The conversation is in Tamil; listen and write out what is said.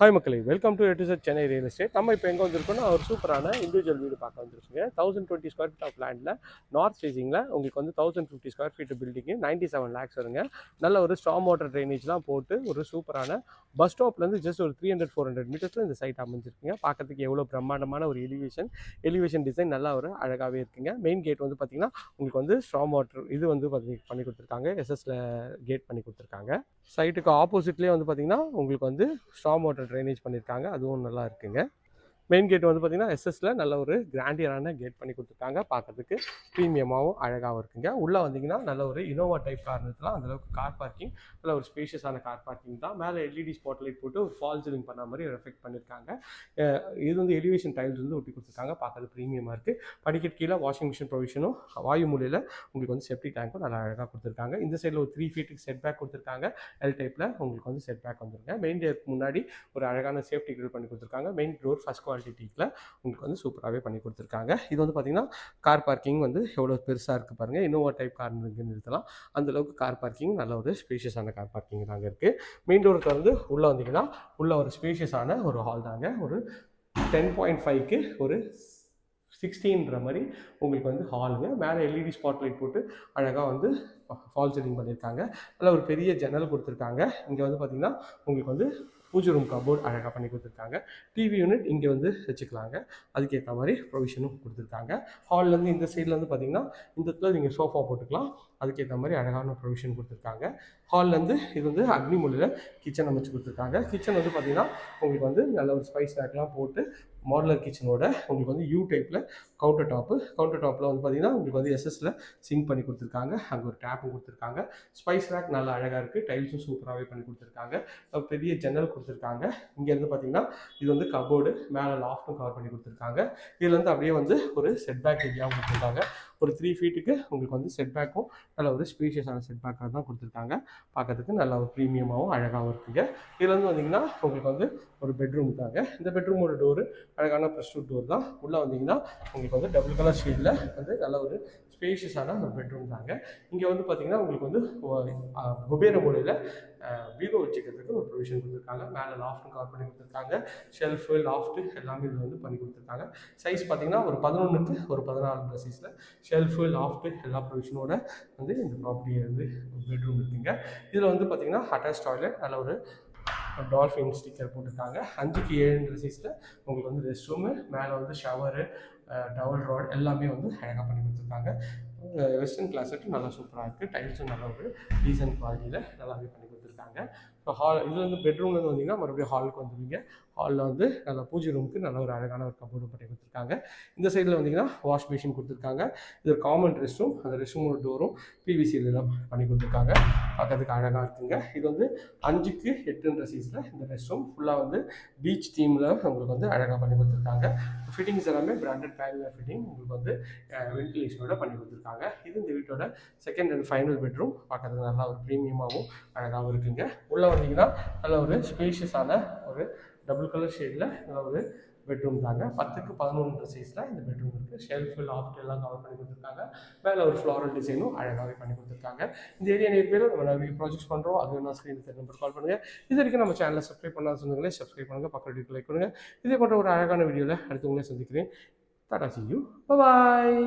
ஹாய் மக்களே. வெல்கம் டு எட்டு செட் சென்னை ரியல் எஸ்டேட் நம்ம இப்போ எங்கே வந்திருக்கோம்னா ஒரு சூப்பரான இண்டிவிஜுவல் வீடு பார்க்க வந்திருக்கீங்க. Thousand twenty square feet of லேண்டில் நார்த் ஃபேசிங்கில் உங்களுக்கு வந்து thousand fifty square feet building ninety seven lakhs வருங்க. நல்ல ஒரு ஸ்ட்ராங் வாட்டர் ட்ரைனேஜ்லாம் போட்டு ஒரு சூப்பரான பஸ் ஸ்டாப்லேருந்து ஜஸ்ட் ஒரு த்ரீ ஹண்ட்ரட் ஃபோர் ஹண்ட்ரட் மீட்டர்ஸில் இந்த சைட் அமைஞ்சிருக்குங்க. பார்க்கறதுக்கு எவ்வளோ பிரம்மாண்டமான ஒரு எலிவேஷன் எலிவேஷன் டிசைன் நல்லா ஒரு அழகாகவே இருக்குங்க. மெயின் கேட் வந்து பார்த்திங்கன்னா உங்களுக்கு வந்து ஸ்ட்ராங் வாட்டர் இது வந்து பார்த்தி- பண்ணி கொடுத்துருக்காங்க. எஸ்எஸில் கேட் பண்ணி கொடுத்துருக்காங்க. சைட்டுக்கு ஆப்போசிட்லேயே வந்து பார்த்திங்கன்னா உங்களுக்கு வந்து ஸ்ட்ராங் வாட்டர் ட்ரைனேஜ் பண்ணியிருக்காங்க அதுவும் நல்லா இருக்குங்க. மெயின் கேட் வந்து பார்த்திங்கன்னா எஸ்எஸ்ல நல்ல ஒரு கிராண்டியரான கேட் பண்ணி கொடுத்துருக்காங்க. பார்க்கறதுக்கு ப்ரீமியமாகவும் அழகாகவும் இருக்குங்க. உள்ளே வந்தீங்கன்னா நல்ல ஒரு இனோவா டைப் கார் இருந்ததுலாம் அந்தளவுக்கு கார் பார்க்கிங் நல்ல ஒரு ஸ்பேஷியஸான கார் பார்க்கிங் தான். மேலே எல்இடி ஸ்பாட் லைட் போட்டு ஒரு ஃபால் சீலிங் பண்ண மாதிரி ரெஃபெக்ட் பண்ணியிருக்காங்க இது வந்து எலிவேஷன் டைல்ஸ் வந்து ஒட்டி கொடுத்துருக்காங்க. பார்க்கறது ப்ரீமியமாக இருக்குது படிக்கட் கீழே வாஷிங் மிஷின் ப்ரொவிஷனும் வாயு மூலையில் உங்களுக்கு வந்து செப்டி டேங்க்கும் நல்லா அழகாக கொடுத்துருக்காங்க. இந்த சைடில் ஒரு த்ரீ ஃபீட்டுக்கு செட் பேக் கொடுத்துருக்காங்க எல் டைப்பில் உங்களுக்கு வந்து செட் பேக் வந்துருங்க. மெயின் டேக்கு முன்னாடி ஒரு அழகான சேஃப்டி கிரில் பண்ணி கொடுத்துருக்காங்க. மெயின் டோர் ஃபஸ்ட் குவாலிட்டி டீக்கில் உங்களுக்கு வந்து சூப்பராகவே பண்ணி கொடுத்துருக்காங்க. இது வந்து பார்த்தீங்கன்னா கார் பார்க்கிங் வந்து எவ்வளோ பெருசாக இருக்குது பாருங்கள் இன்னோவா டைப் கார் நிறுத்தலாம். அந்த அளவுக்கு கார் பார்க்கிங் நல்ல ஒரு ஸ்பேஷியஸான கார் பார்க்கிங் தாங்க இருக்குது மெயின் டோருக்கு வந்து உள்ளே வந்தீங்கன்னா உள்ள ஒரு ஸ்பேஷியஸான ஒரு ஹால் தாங்க. ஒரு டென் பாயிண்ட் ஃபைவ்க்கு ஒரு சிக்ஸ்டீன்ற மாதிரி உங்களுக்கு வந்து ஹாலுங்க மேலே எல்இடி ஸ்பாட் லைட் போட்டு அழகாக வந்து ஃபால் சீலிங் பண்ணியிருக்காங்க நல்ல ஒரு பெரிய ஜன்னல் கொடுத்துருக்காங்க. இங்கே வந்து பார்த்திங்கன்னா உங்களுக்கு வந்து பூஜை ரூம் கபோர்டு அழகாக பண்ணி கொடுத்துருக்காங்க. டிவி யூனிட் இங்கே வந்து வச்சுக்கலாங்க. அதுக்கேற்ற மாதிரி ப்ரொவிஷனும் கொடுத்துருக்காங்க. ஹால்லேருந்து இந்த சைடில் வந்து பார்த்தீங்கன்னா இந்த இடத்துல நீங்கள் சோஃபா போட்டுக்கலாம். அதுக்கேற்ற மாதிரி அழகான ப்ரொவிஷன் கொடுத்துருக்காங்க. ஹால்லேருந்து இது வந்து அக்னி மொழியில் கிச்சன் அமைச்சு கொடுத்துருக்காங்க. கிச்சன் வந்து பார்த்தீங்கன்னா உங்களுக்கு வந்து நல்ல ஒரு ஸ்பைஸ் ரேக்லாம் போட்டு மாடலர் கிச்சனோட உங்களுக்கு வந்து யூ டைப்பில் கவுண்டர் டாப்பு கவுண்டர் டாப்பில் வந்து பார்த்தீங்கன்னா உங்களுக்கு வந்து எஸ்எஸ்ல சிங்க் பண்ணி கொடுத்துருக்காங்க. அங்கே ஒரு டேப்பும் கொடுத்துருக்காங்க. ஸ்பைஸ் ரேக் நல்லா அழகாக இருக்குது டைல்ஸும் சூப்பராகவே பண்ணி கொடுத்துருக்காங்க. பெரிய ஜன்னல் கொடுத்துருக்காங்க. இங்கேருந்து பார்த்தீங்கன்னா இது வந்து கபோர்டு மேலே லாஃப்ட்டும் கவர் பண்ணி கொடுத்துருக்காங்க. இதுலேருந்து அப்படியே வந்து ஒரு செட் பேக் ஏரியாவும் கொடுத்துருக்காங்க. ஒரு த்ரீ ஃபீட்டுக்கு உங்களுக்கு வந்து செட் பேக்கும் நல்ல ஒரு ஸ்பீஷியஸான செட் பேக்காக தான் கொடுத்துருக்காங்க. பார்க்கறதுக்கு நல்ல ஒரு ப்ரீமியமாகவும் அழகாகவும் இருக்குங்க. இதில் வந்து வந்தீங்கன்னா உங்களுக்கு வந்து ஒரு பெட்ரூம் தாங்க. இந்த பெட்ரூமோட டோரு அழகான ப்ரெஸ் டோர் தான். உள்ளே வந்தீங்கன்னா உங்களுக்கு வந்து டபுள் கலர் ஷீட்டில் வந்து நல்ல ஒரு ஸ்பேஷியஸான ஒரு பெட்ரூம் தாங்க. இங்கே வந்து பார்த்தீங்கன்னா உங்களுக்கு வந்து குபேர முறையில் பீரோ வச்சுக்கிறதுக்கு ஒரு ப்ரொவிஷன் கொடுத்துருக்காங்க. மேலே லாஃப்ட்டும் கவர் பண்ணி கொடுத்துருக்காங்க. ஷெல்ஃபு லாஃப்ட்டு எல்லாமே இதில் வந்து பண்ணி கொடுத்துருக்காங்க. சைஸ் பார்த்தீங்கன்னா ஒரு பதினொன்றுக்கு ஒரு பதினாலு சைஸில் ஷெல்ஃபு லாஃப்ட்டு எல்லா ப்ரொவிஷனோட வந்து இந்த ப்ராப்பர்ட்டியை வந்து பெட்ரூம் இருக்குங்க. இதில் வந்து பார்த்தீங்கன்னா அட்டாச் டாய்லெட் நல்ல ஒரு டால்ஃபின் ஸ்டிக்கர் போட்டிருக்காங்க. அஞ்சுக்கு ஏழுன்ற சைஸில் உங்களுக்கு வந்து ரெஸ்ட் ரூமு மேலே வந்து ஷவரு டவல் ராட் எல்லாமே வந்து அழகாக பண்ணி கொடுத்துருக்காங்க. வெஸ்டர்ன் கிளாஸெட்டு நல்லா சூப்பராக இருக்குது டைல்ஸும் நல்ல ஒரு டீசன்ட் குவாலிட்டியில் நல்லாவே பண்ணி கொடுத்துருக்காங்க. இப்போ ஹால் இதுலேருந்து வந்து பெட்ரூம்லேருந்து வந்தீங்கன்னா மறுபடியும் ஹாலுக்கு வந்துடுவீங்க ஹாலில் வந்து நல்ல பூஜை ரூமுக்கு நல்ல ஒரு அழகான ஒரு கபோர்டு பண்ணி கொடுத்துருக்காங்க. இந்த சைடில் வந்தீங்கன்னா வாஷ் மிஷின் கொடுத்துருக்காங்க. இது ஒரு காமன் ரெஸ்ட் ரூம் அந்த ரெஸ்ட் ரூமோட டோரும் பிவிசியில் பண்ணி கொடுத்துருக்காங்க. பார்க்கறதுக்கு அழகாக இருக்குங்க. இது வந்து அஞ்சுக்கு எட்டுன்ற சீஸில் இந்த ரெஸ்ட் ரூம் ஃபுல்லாக வந்து பீச் தீமில் உங்களுக்கு வந்து அழகாக பண்ணி கொடுத்துருக்காங்க. ஃபிட்டிங்ஸ் எல்லாமே பிராண்டட் பேரியர் ஃபிட்டிங் உங்களுக்கு வந்து வென்டிலேஷனோட பண்ணி கொடுத்துருக்காங்க. இது இந்த வீட்டோட செகண்ட் அண்ட் ஃபைனல் பெட்ரூம் பார்க்கறதுக்கு நல்லா ஒரு ப்ரீமியமாகவும் அழகாகவும் இருக்குங்க. உள்ள பார்த்தீங்கன்னா நல்ல ஒரு ஸ்பேஷியஸான ஒரு டபுள் கலர் ஷேடில் நல்ல ஒரு பெட்ரூம் தாங்க. பத்துக்கு பதினொன்று சைஸில் இந்த பெட்ரூம் இருக்குது ஷெல்ஃபு லாஃப்ட் எல்லாம் கவர் பண்ணி கொடுத்துருக்காங்க. மேலே ஒரு ஃப்ளாரல் டிசைனும் அழகாகவே பண்ணி கொடுத்துருக்காங்க. இந்த ஏரியா நிறைய பேர் நம்ம நிறைய ப்ராஜெக்ட்ஸ் பண்ணுறோம் அது வேணா ஸ்க்ரீன் நம்பர் கால் பண்ணுங்கள் இது வரைக்கும் நம்ம சேனலில் சப்ஸ்கிரைப் பண்ணாத சொந்தங்களே சப்ஸ்கிரைப் பண்ணுங்கள் பக்கத்து லைக் பண்ணுங்கள் இதே போன்ற ஒரு அழகான வீடியோவில் அடுத்தவங்களே சந்திக்கிறேன். Tata C you bye